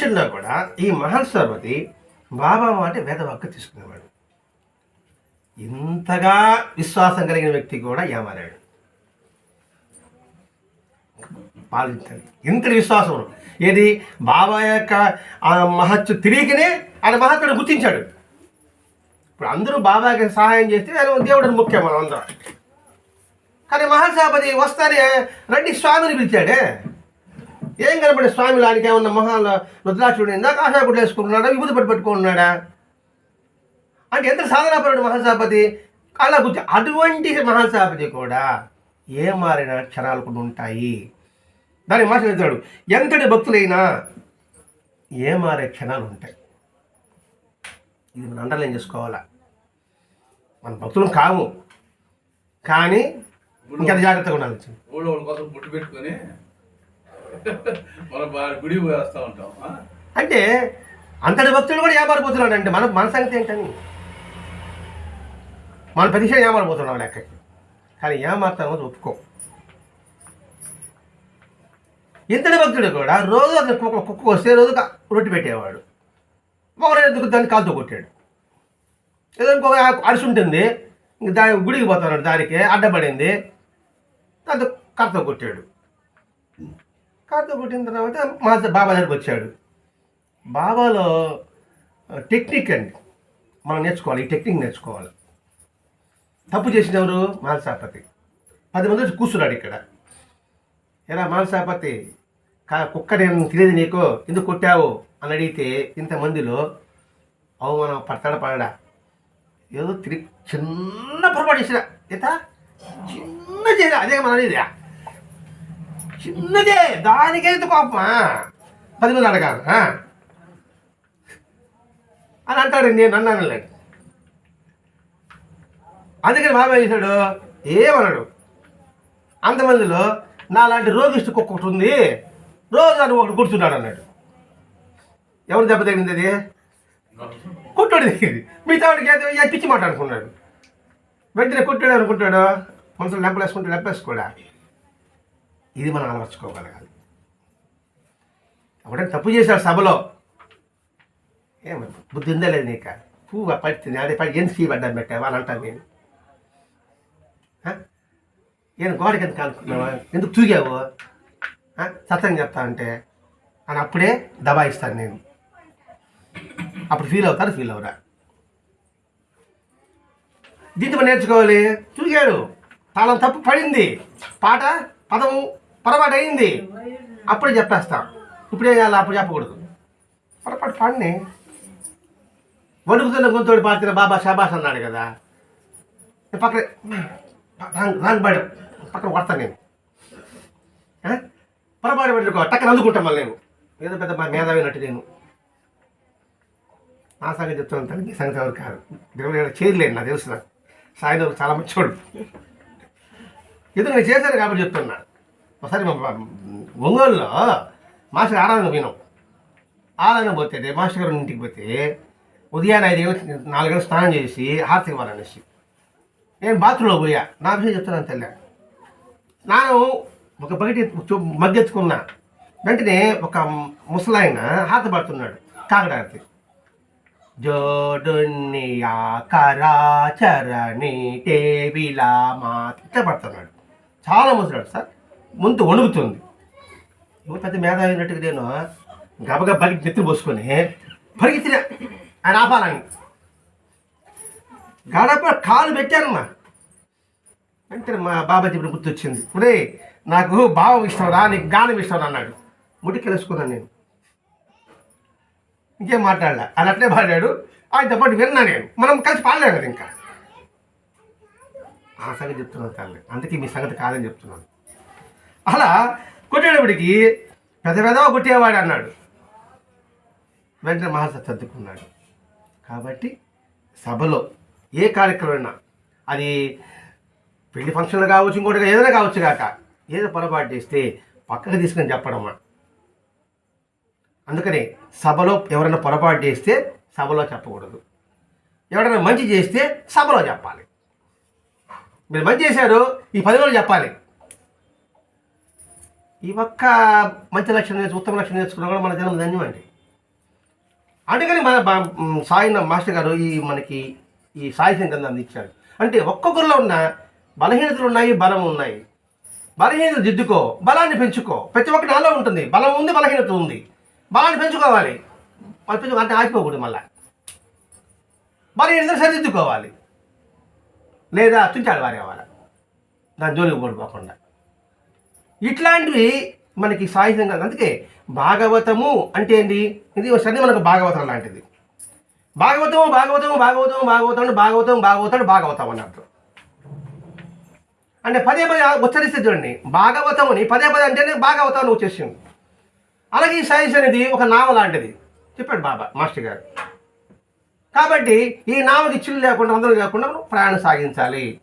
విషయంలో కూడా ఈ మహర్షపతి బాబా అంటే వేదవాక్కు తీసుకునేవాడు. ఇంతగా విశ్వాసం కలిగిన వ్యక్తి కూడా ఏమారాడు పాలించాలి ఇంతటి విశ్వాసం ఏది? బాబా యొక్క ఆ మహత్సు తిరిగినే ఆయన మహత్తుడు గుర్తించాడు. ఇప్పుడు అందరూ బాబాకి సహాయం చేస్తే ఆయన దేవుడిని ముఖ్యం మనం అందరం. కానీ మహాసభాపతి వస్తానే రండి స్వామిని పిలిచాడే. ఏం కనపడే స్వామి లానికి ఏమన్నా మొహాల రుద్రాక్షుడు ఇందాక కాషాయకుడు వేసుకుంటున్నాడా? విభూతి పట్టు పెట్టుకుంటున్నాడా? అంటే ఎంత సాధనాపరుడు మహాసభాపతి అలా కూర్చో. అటువంటి మహాసభాపతి కూడా ఏ మారిన క్షణాలు కూడా ఉంటాయి. దాన్ని మాట్లాడతాడు ఎంతటి భక్తులైనా ఏ మారే క్షణాలు ఉంటాయి. ఇది మనం అండర్లైన్ చేసుకోవాలా? మన భక్తులు కాము. కానీ ఇంకెంత జాగ్రత్తగా ఉండాలి? ఊళ్ళో కోసం పుట్టు పెట్టుకొని గుడి వస్తూ ఉంటాం అంటే అంతటి భక్తుడు కూడా ఏమారిపోతున్నాడు అంటే మన మన సంగతి ఏంటని? మన ప్రతిష్ట ఏమారిపోతున్నాం లెక్కకి కానీ ఏమారుతామో ఒప్పుకో. ఇంతటి భక్తుడు కూడా రోజు అతను కుక్క కుక్క వస్తే రోజు రొట్టి రొట్టె పెట్టేవాడు. ఒకరు దాన్ని కాలుతో కొట్టాడు. ఏదో ఇంకొక అరిసి ఉంటుంది ఇంక దాని గుడికి పోతున్నాడు దానికి అడ్డపడింది దాంతో కర్త కొట్టాడు. కర్రతో కొట్టిన తర్వాత మా బాబా దగ్గరికి వచ్చాడు. బాబాలో టెక్నిక్ అండి. మనం నేర్చుకోవాలి ఈ టెక్నిక్ నేర్చుకోవాలి. తప్పు చేసిన ఎవరు? మానసాపతి. పది మంది వచ్చి కూర్చున్నాడు ఇక్కడ. ఎలా మానసాపతి కా కుక్క నేను తెలియదు నీకు? ఎందుకు కొట్టావు? అని అడిగితే ఇంతమందిలో అవమానం పడతాడా పడడా? ఏదో తిరిగి చిన్న పొరపాటు చేసిన. ఇత చిన్న చేసిన? అదే మన అనేది చిన్నదే. దానికైతే కోపమా పది మంది అడగాలి. అని అంటాడు నేను అన్నాను అందుకని బాబాయ్ చేశాడు? ఏమన్నాడు అంతమందిలో నాలాంటి రోగిష్టి కుక్క ఒకటి ఉంది. రోజు అని ఒకటి కూర్చున్నాడు అన్నాడు. ఎవరు దెబ్బ తగిలింది అది? కుట్టుడు తగిలింది. మిగతా వాడికి పిచ్చి మాట అనుకున్నాడు వెంటనే కుట్టాడు అనుకుంటాడు. కొంచెం లెంపలేసుకుంటే లెంపేసుకోడా? ఇది మనం అలవర్చుకోగలగాలి. ఒకటే తప్పు చేశాడు సభలో. ఏమ బుద్ధి ఉందా లేదు నీక? పువ్వు పడుతుంది అదే పడి ఏం ఫీ పడ్డా పెట్టావా అని అంటాను నేను నేను గోడకి ఎందుకు అనుకున్నావా ఎందుకు తూగావు? సత్యం చెప్తా అంటే అని అప్పుడే దబాయిస్తాను నేను. అప్పుడు ఫీల్ అవుతారు ఫీల్ అవురా? దీంతో నేర్చుకోవాలి. తూగాడు. తాళం తప్పు పడింది. పాట పదం పొరపాటు అయింది అప్పుడే చెప్పేస్తాం. ఇప్పుడే చేయాలి అప్పుడు చెప్పకూడదు. పొరపాటు పాడిని. వణుకుతున్న గొంతుడు పాడుతున్న బాబా షాబాష్ అన్నాడు కదా. పక్కన రాంగ్ రాంగ్ బయట పక్కన కొడతాను నేను. పొరపాటు పెట్టుకో టక్కన అందుకుంటాం మళ్ళీ నేను. ఏదో పెద్ద మా మేధావినట్టు నేను. నా సంగతి చెప్తున్నాను తల్లి నీ సంగతి ఎవరు కాదు. దేవుడు ఏదో చేయలేను నాకు తెలుసు సాయంత్రం చాలా మంచోడు. ఎందుకు నేను చేశాను కాబట్టి చెప్తున్నాను ఒకసారి మా ఒంగోలులో మాస్టర్ ఆరాధన పోయినాం. ఆరాధన పోతే మాస్టర్ గారు ఇంటికి పోతే ఉదయాన్నే ఐదు గంటలకు నాలుగు గంటలు స్నానం చేసి హారతి ఇవ్వాలనేసి నేను బాత్రూంలో పోయా. నా విషయం చెప్తున్నాను తెల్ల. స్నానం ఒక బకెట్ మగ్గెత్తుకున్నా వెంటనే ఒక ముసలాయన హారతి పడుతున్నాడు కాకడార్తి జోడున్నియా కరాచరణి టేబిలా మా ఇట్లా పడుతున్నాడు. చాలా ముసలాడు సార్. ముందు వణుకుతుంది. ఎవరు పెద్ద మేధావి అయినట్టుగా నేను గబగబ బకెట్ నెత్తి పోసుకొని పరిగెత్తిన ఆయన ఆపాలని. గడప కాలు పెట్టానమ్మా. అంటే మా బాబా చెప్పిన గుర్తొచ్చింది. ఒరే నాకు భావం ఇష్టం రా నీకు గానం ఇష్టం అన్నాడు. ముడికెలుసుకున్నాను నేను. ఇంకేం మాట్లాడలే? ఆయన అట్లే పాడాడు ఆయనతో పాటు విన్నా నేను. మనం కలిసి పాడలేం కదా ఇంకా. ఆ సంగతి చెప్తున్నాను తల్లి అందుకే మీ సంగతి కాదని చెప్తున్నాను. అలా కొట్టేటప్పటికి పెద్ద పెదవ కొట్టేవాడు అన్నాడు. వెంటనే మహాసత్ సర్దుకున్నాడు. కాబట్టి సభలో ఏ కార్యక్రమమైనా అది పెళ్ళి ఫంక్షన్లు కావచ్చు ఇంకోటి ఏదైనా కావచ్చు కాక ఏదో పొరపాటు చేస్తే పక్కకు తీసుకొని చెప్పడం అందుకని సభలో ఎవరైనా పొరపాటు చేస్తే సభలో చెప్పకూడదు. ఎవరైనా మంచి చేస్తే సభలో చెప్పాలి. మీరు మంచి చేశారు ఈ పది రోజులు చెప్పాలి. ఈ ఒక్క మంచి లక్షణం నేర్చు ఉత్తమ లక్షణం నేర్చుకున్నా కూడా మన జనం ధన్యమండి. అందుకని మన సాయి మాస్టర్ గారు ఈ మనకి ఈ సాయి సంగతి అందించారు అంటే ఒక్కొక్కరిలో ఉన్న బలహీనతలు ఉన్నాయి బలం ఉన్నాయి. బలహీనత దిద్దుకో బలాన్ని పెంచుకో. ప్రతి ఒక్కటి నాలో ఉంటుంది. బలం ఉంది బలహీనత ఉంది. బలాన్ని పెంచుకోవాలి. వాళ్ళు పెంచుకో అంటే ఆగిపోకూడదు మళ్ళా. బలహీనత సరిదిద్దుకోవాలి. లేదా తుంచాడు వారి అవ్వాలి దాని జోలికి పడిపోకుండా ఇట్లాంటివి మనకి సాహిత్యం కాదు. అందుకే భాగవతము అంటే ఏంటి? ఇది సరే మనకు భాగవతం లాంటిది. భాగవతము భాగవతము భాగవతము భాగవతం భాగవతం భాగవతం భాగవతం అన్నట్టు అంటే పదే పదే ఉచ్చరిస్తే చూడండి. భాగవతం అని పదే పదే అంటేనే భాగవతాన్ని వచ్చేసింది. అలాగే ఈ సైన్స్ అనేది ఒక నావ లాంటిది. చెప్పాడు బాబా మాస్టర్ గారు. కాబట్టి ఈ నావకి చిల్లు లేకుండా అందరూ లేకుండా ప్రయాణం సాగించాలి.